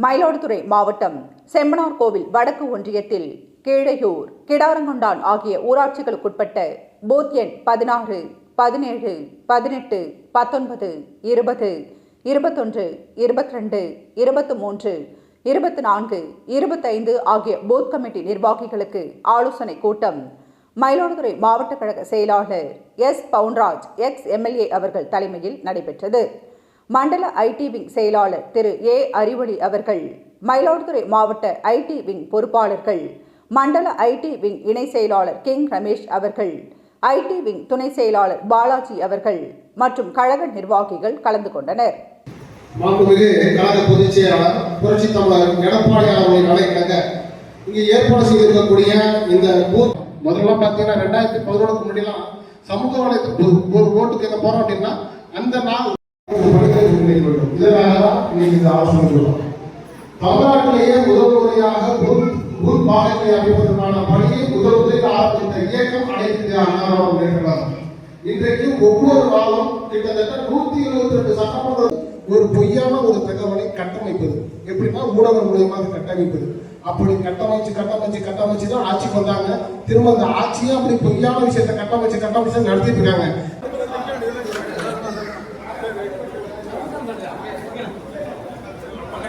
மயிலாடுதுறை மாவட்டம் செம்மனார் கோவில் வடக்கு ஒன்றியத்தில் கீழையூர் கிடாரங்கொண்டான் ஆகிய ஊராட்சிகளுக்குட்பட்ட பூத் எண் பதினாறு பதினேழு பதினெட்டு பத்தொன்பது இருபது இருபத்தொன்று இருபத்தி ரெண்டு இருபத்தி மூன்று இருபத்தி நான்கு இருபத்தைந்து ஆகிய பூத் கமிட்டி நிர்வாகிகளுக்கு ஆலோசனை கூட்டம். மயிலாடுதுறை மாவட்ட கழக செயலாளர் எஸ் பவுன்ராஜ் எக்ஸ் எம்எல்ஏ அவர்கள் தலைமையில் நடைபெற்றது. மண்டல ஐடி விங் செயலாளர் திரு ஏ அறிவொளி அவர்கள் மயிலாடுதுறை மாவட்ட ஐடி விங் பொறுப்பாளர்கள் மண்டல ஐடி விங் இணை செயலாளர் கிங் ரமேஷ் அவர்கள் ஐடி விங் துணை செயலாளர் பாலாஜி அவர்கள் மற்றும் கழக நிர்வாகிகள் கலந்து கொண்டனர். மாண்புமிகு கழக பொதுச் செயலாளர் புரட்சி தமிழர் எடப்பாடி அவர்களின் நடைக்கிழங்க இங்கே ஏற்பாடு செய்திருக்கக்கூடிய இந்த பூத் முதல்ல பார்த்தீங்கன்னா ரெண்டாயிரத்தி பதினோருக்கு முன்னாடிலாம் சமூக வலைத்து ஒரு ஓட்டுக்கு எங்க போறோம் அப்படின்னா அந்த நாள் வேண்டும் இன்னைக்கு இந்த ஆலோசனை சொல்றோம். தமிழ்நாட்டிலேயே முதல் முறையாக பூத் பூத் அமைப்பதற்கான பணியை முதல் முதலில் ஆரம்பித்த இயக்கம் அனைத்து இந்திய அண்ணா இன்றைக்கு ஒவ்வொரு வாரம் கிட்டத்தட்ட நூத்தி இருபத்தி ரெண்டு சட்டமன்ற ஒரு பொய்யான ஒரு தகவலை கட்டமைப்பது. எப்படின்னா ஊடகம் மூலியமாக கட்டமைப்பது. அப்படி கட்டமைச்சு கட்டமைச்சு கட்டமைச்சு தான் ஆட்சிக்கு வந்தாங்க. திரும்ப அந்த ஆட்சியும் அப்படி பொய்யான விஷயத்தை கட்டமைச்சு கட்டமைச்சு நடத்திட்டு இருக்காங்க.